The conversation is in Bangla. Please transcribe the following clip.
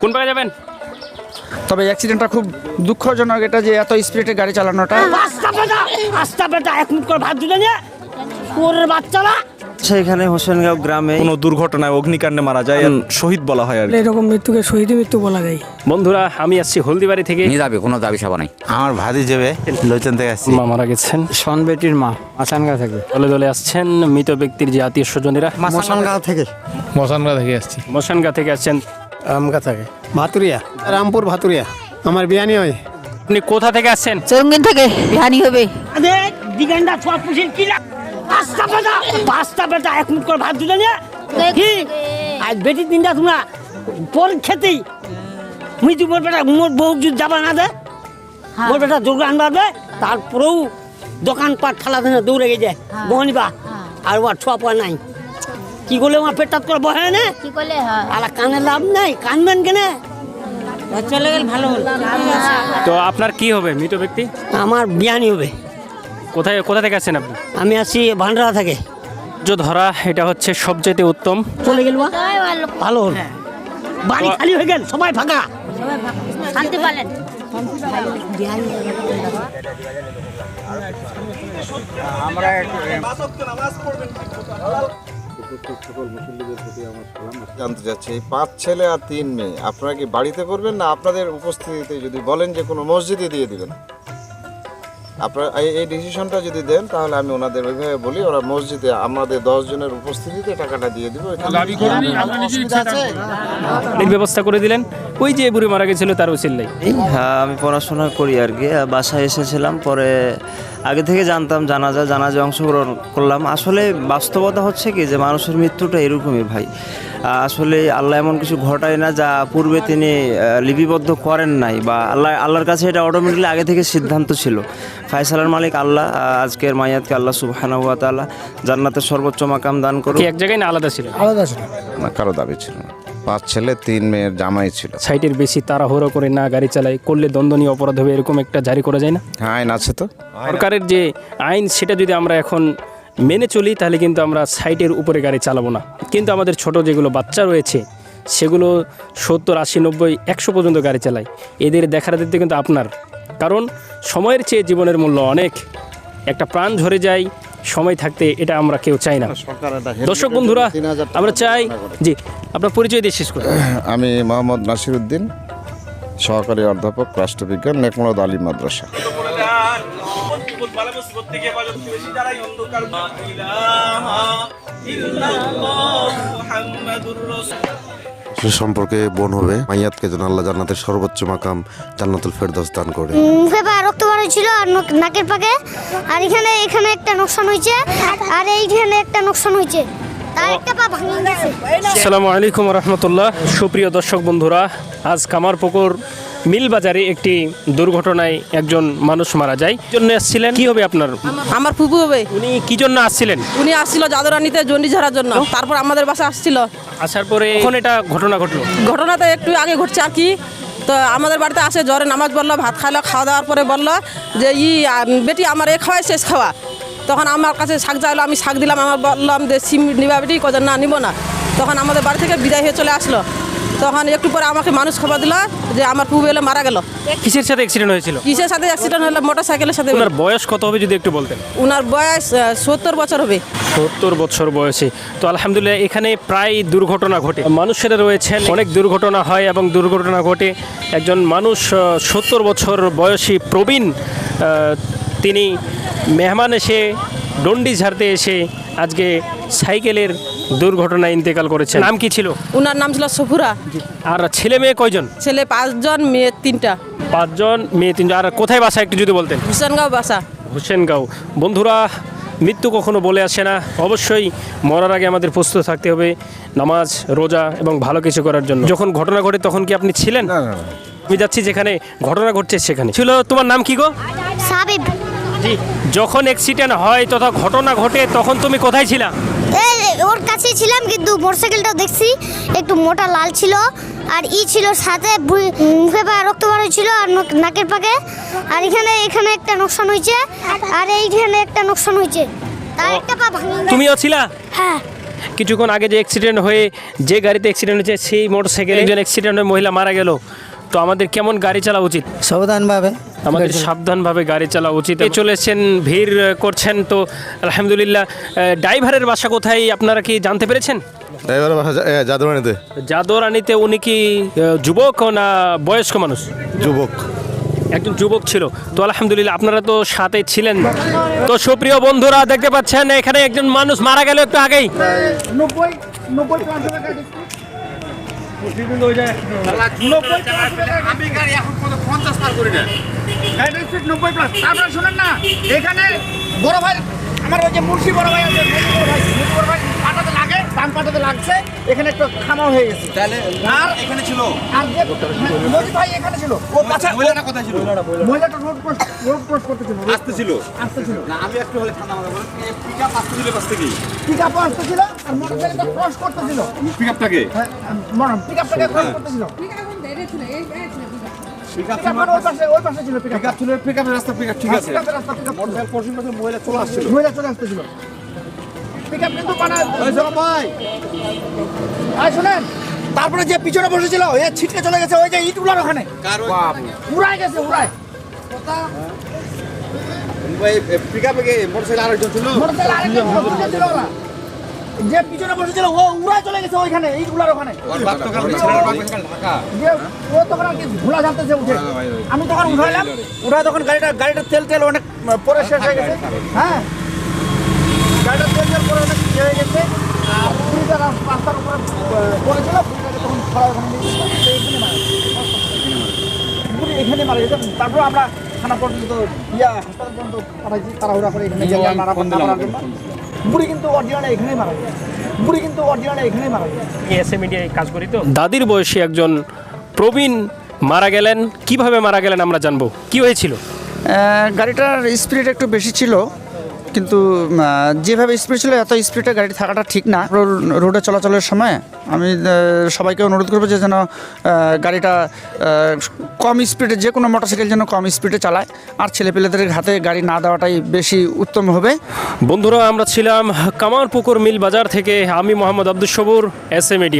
কোন পায়ে যাবেন? তবে অ্যাক্সিডেন্টটা খুব দুঃখজনক এটা যে এত স্পিডে গাড়ি চালানোটা। রাস্তা বেটা রাস্তা বেটা এক মিনিট করে ভাত দিলে নিয়ে ওরের বাচ্চারা। সেখানে হোসেনগাঁও গ্রামে কোনো দুর্ঘটনায় অগ্নিকাণ্ডে মারা যায় আর শহীদ বলা হয় আর কি। এরকম মৃত্যুকে শহীদ মৃত্যু বলা যায়। বন্ধুরা আমি আসছি হলদিবাড়ি থেকে। নিয়ে যাবে কোনো দাবি সাবা নাই। আমার ভাতি যাবে লোচন থেকে আসছি। মা মারা গেছেন। সন বেটির মা আসানগা থেকে। দলে দলে আসছেন মৃত ব্যক্তির যে আত্মীয় স্বজনেরা। মশানগাঁও থেকে মশানগা থেকে। আসছি মশানগা থেকে আসছেন। আমগা থেকে। ভাতুরিয়া রামপুর ভাতুরিয়া আমার বিয়ানি হয়। আপনি কোথা থেকে আসছেন? চরঙ্গিন থেকে। বিহানি হবে। দিগান্ডা ছোয়া পুষির কি লাগ রাস্তা বেটা রাস্তা বেটা এক মিনিট করে ভাত দিলে নিয়ে কি? আজ বেটি তিনটা তোমরা পর খেতেই। মুই তো মোর বেটা মোর বউ যদি যাবা না দে মোর বেটা দুর্গা আনবা দে তারপরেও দোকানপাট ঠালা দৌড়ে গেছে। বহনিবা আর ওর ছোয়া পোয়া নাই। কি করলে আমার পেটটা করে বহে না? কি করলে হ্যাঁ। আর কানে লাভ নাই কানবেন কেনে? চলে গেল ভালো হল। তো আপনার কি হবে মৃত ব্যক্তি? আমার বিয়ানি হবে। কোথায় কোথা থেকে আসছেন আপনি? আমি আসি ভান্ডারা থেকে। যে ধরা এটা হচ্ছে সবচেয়ে উত্তম। চলে গেল ভালো বাড়ি খালি হয়ে গেল সবাই ফাঁকা। শান্তি পালেন। জানতে চাচ্ছি এই পাঁচ ছেলে আর তিন মেয়ে আপনারা কি বাড়িতে করবেন না আপনাদের উপস্থিতিতে যদি বলেন যে কোনো মসজিদে দিয়ে দিবেন? আপনারা এই- এই ডিসিশনটা যদি দেন তাহলে আমি ওনাদের ওইভাবে বলি ওরা মসজিদে আমাদের দশ জনের উপস্থিতিতে টাকাটা দিয়ে দেবো ব্যবস্থা করে দিলেন। ওই যে বুড়ি মারা গেছিল তার উচিল্লাই হ্যাঁ আমি পড়াশোনা করি আর কি। বাসায় এসেছিলাম পরে আগে থেকে জানতাম জানাজা জানাজা অংশগ্রহণ করলাম। আসলে বাস্তবতা হচ্ছে কি যে মানুষের মৃত্যুটা এরকমই ভাই। আসলে আল্লাহ এমন কিছু ঘটায় না যা পূর্বে তিনি লিপিবদ্ধ করেন নাই বা আল্লাহ আল্লাহর কাছে এটা অটোমেটিকলি আগে থেকে সিদ্ধান্ত ছিল। ফায়সালার মালিক আল্লাহ আজকের মায়াতকে আল্লাহ সুবহানাহু ওয়া তাআলা জান্নাতের সর্বোচ্চ মাকাম দান করুন এক জায়গায় না আলাদা ছিল? আলাদা ছিল। না কারও দাবি ছিল না। পাঁচ ছেলে তিন মেয়ের জামাই ছিল। সাইটের বেশি তাড়াহুড়ো করে না গাড়ি চালায় করলে দণ্ডনীয় অপরাধ হবে এরকম একটা জারি করা যায় না? হ্যাঁ আইন আছে তো। সরকারের যে আইন সেটা যদি আমরা এখন মেনে চলি তাহলে কিন্তু আমরা সাইটের উপরে গাড়ি চালাবো না। কিন্তু আমাদের ছোট যেগুলো বাচ্চা রয়েছে সেগুলো সত্তর আশি নব্বই একশো পর্যন্ত গাড়ি চালায়। এদের দেখার দিতে কিন্তু আপনার। কারণ সময়ের চেয়ে জীবনের মূল্য অনেক। একটা প্রাণ ঝরে যায় সময় থাকতে এটা আমরা কেউ চাই না। দর্শক বন্ধুরা আমরা চাই জি আপনার পরিচয় দিয়ে শেষ করি। আমি মোহাম্মদ নাসির উদ্দিন সহকারী অধ্যাপক রাষ্ট্রবিজ্ঞান নেকমরদ আলী মাদ্রাসা। সে সম্পর্কে বোন হবে। মাইয়াতকে যেন আল্লাহ জান্নাতের সর্বোচ্চ মাকাম জান্নাতুল ফেরদৌস দান করে। মুখে পা রক্ত বার হয়েছিল আর নাকের পাকে। আর এখানে এখানে একটা নোকসান হয়েছে আর এইখানে একটা নোকসান হয়েছে আসসালামু আলাইকুম রহমতুল্লাহ। সুপ্রিয় দর্শক বন্ধুরা আজ কামারপুকুর মিল বাজারে একটি দুর্ঘটনায় একজন মানুষ মারা যায়। জন্য আসছিলেন? কি হবে আপনার? আমার ফুপু হবে। উনি কি জন্য আসছিলেন? উনি আসছিল জাদুরানিতে জন্ডি ঝাড়ার জন্য। তারপর আমাদের বাসা আসছিল। আসার পরে এখন এটা ঘটনা ঘটলো? ঘটনাটা একটু আগে ঘটছে আর কি। তো আমাদের বাড়িতে আসে জ্বরে নামাজ বলল ভাত খাইলো খাওয়া দাওয়ার পরে বলল যে ই বেটি আমার এ খাওয়াই শেষ খাওয়া। তখন আমার কাছে শাক চাইলো আমি শাক দিলাম আমার বললাম যে সিম নিবা বেটি? কত না নিব না। তখন আমাদের বাড়ি থেকে বিদায় হয়ে চলে আসলো। তখন একটু পরে আমাকে মানুষ খবর দিল যে আমার পুবু এলে মারা গেল। কিসের সাথে অ্যাক্সিডেন্ট হয়েছিল? কিসের সাথে অ্যাক্সিডেন্ট হলো? মোটর সাইকেলের সাথে। ওনার বয়স কত হবে যদি একটু বলতেন? ওনার বয়স সত্তর বছর হবে। সত্তর বছর বয়সে। তো আলহামদুলিল্লাহ এখানে প্রায় দুর্ঘটনা ঘটে। মানুষেরা রয়েছেন অনেক দুর্ঘটনা হয় এবং দুর্ঘটনা ঘটে। একজন মানুষ সত্তর বছর বয়সী প্রবীণ তিনি মেহমান এসে ডন্ডি ঝাড়তে এসে আজকে সাইকেলের দুর্ঘটনায় ইন্তেকাল করেছে নাম কি ছিল? উনার নাম ছিল সফুরা। আর ছেলে মেয়ে কয়জন? ছেলে পাঁচজন মেয়ে তিনটা। পাঁচজন মেয়ে তিনজন। আর কোথায় বাসা একটু যদি বলতেন? হুসেনগাঁও বাসা। হুসেনগাঁও। বন্ধুরা মৃত্যু কখনো বলে আসে না। অবশ্যই মরার আগে আমাদের প্রস্তুত থাকতে হবে নামাজ রোজা এবং ভালো কিছু করার জন্য। যখন ঘটনা ঘটে তখন কি আপনি ছিলেন? আমি যাচ্ছি যেখানে ঘটনা ঘটছে সেখানে। ছিল তোমার নাম কি গো? সাবিব। জি যখন অ্যাক্সিডেন্ট হয় তথা ঘটনা ঘটে তখন তুমি কোথায় ছিলা? এই ওর কাছে ছিলাম কিন্তু মোটরসাইকেলটা দেখছি। একটু মোটা লাল ছিল আর ই ছিল সাথে মুখে পা রক্ত বার হয়েছিল আর নাকের পাকে। আর এখানে এখানে একটা নোকসান হয়েছে আর এইখানে একটা নোকসান হয়েছে। তার একটা পা ভাঙে তুমিও ছিলা? হ্যাঁ। কিছুক্ষণ আগে যে অ্যাক্সিডেন্ট হয়ে যে গাড়িতে অ্যাক্সিডেন্ট হয়েছে সেই মোটর সাইকেল একজন অ্যাক্সিডেন্ট হয়ে মহিলা মারা গেল। তো আমাদের কেমন গাড়ি চালা উচিত? সাবধানভাবে। আমাদের সাবধানভাবে গাড়ি চালা উচিত। এই চলেছেন ভিড় করছেন তো আলহামদুলিল্লাহ। ড্রাইভারের বাসা কোথায় আপনারা কি জানতে পেরেছেন? ড্রাইভার বাসা জাদুরানিতে। জাদোরানিতে উনি কি যুবক না বয়স্ক মানুষ? যুবক। একজন যুবক ছিল। তো আলহামদুলিল্লাহ আপনারা তো সাথে ছিলেন। তো সুপ্রিয় বন্ধুরা দেখতে পাচ্ছেন এখানে একজন মানুষ মারা গেল একটু আগেই। নব্বই নব্বই আমি গাড়ি এখন পঞ্চাশ পার করি না। গাড়িটার স্পিড নব্বই প্লাস তারপরে শোনেন না এখানে বড় ভাই আমার ওই যে মুন্সি বড় ভাই আছে বড় ভাই বড় ভাই লাগে পাটাতে লাগছে এখানে একটু খামা হয়ে গেছে। তাহলে আর এখানে ছিল? আর যে মজি ভাই এখানে ছিল। ও পাশে মহিলাটা কোথায় ছিল? মহিলাটা রোড ক্রস রোড ক্রস করতেছিল আসতে ছিল? আসতে ছিল। না আমি একটু হলে ঠান্ডা মাথা বলেন পিকআপ আসতে ছিল পাশ থেকে? পিকআপ আসতে ছিল আর মোটরসাইকেলটা ক্রস করতেছিল পিকআপটাকে হ্যাঁ মরম পিকআপটাকে ক্রস করতেছিল পিকআপ ওই পাশে ওই পাশে ছিল পিকআপ ছিল পিকআপের রাস্তা পিকআপ ঠিক আছে। পরশু পাশে মহিলা চলে আসছিল। পিকআপ কিন্তু ভাই। শুনেন তারপরে যে পিছনে বসেছিল এ ছিটকে চলে গেছে ওই যে ইটগুলোর ওখানে। উড়াই গেছে উড়াই। যে পিছনে বসেছিল ও উড়াই চলে গেছে ওইখানে ইটগুলোর ওখানে। যে ও তখন আর কি ভোলা জানতেছে উঠে। আমি তখন উঠাইলাম উঠায় তখন গাড়িটা গাড়িটা তেল তেল অনেক পরে শেষ হয়ে গেছে। হ্যাঁ। গাড়িটা তেল তেল পরে অনেক হয়ে গেছে। আর পুরীটা রাস- রাস্তার উপরে পড়েছিল পুরীটাকে তখন ছড়া ওখানে নিয়ে গেছিল। তো এখানে মারা গেছে। পুরী এখানে মারা গেছে। তারপর আমরা থানা পর্যন্ত ইয়া হাসপাতাল পর্যন্ত পাঠাইছি তাড়াহুড়া করে এখানে গেলাম নাড়া জন্য। বুড়ি কিন্তু অরিজিনালে এখানেই মারা গেছে। বুড়ি কিন্তু অরিজিনালে এখানেই মারা গেছে। এসএ মিডিয়ায় কাজ করি তো। দাদির বয়সী একজন প্রবীণ মারা গেলেন। কীভাবে মারা গেলেন আমরা জানব? কি হয়েছিল? গাড়িটার স্পিড একটু বেশি ছিল। কিন্তু যেভাবে স্পিড ছিল, এত স্পিডে গাড়ি থাকাটা ঠিক না। রোডে চলাচলের সময় আমি সবাইকে অনুরোধ করব যে যেন গাড়িটা কম স্পিডে যে কোনো মোটরসাইকেল যেন কম স্পিডে চালায়। আর ছেলেপেলেদের হাতে গাড়ি না দেওয়াটাই বেশি উত্তম হবে। বন্ধুরা, আমরা ছিলাম কামারপুকুর মিল বাজার থেকে আমি Mohammad Abdul Sabur S A media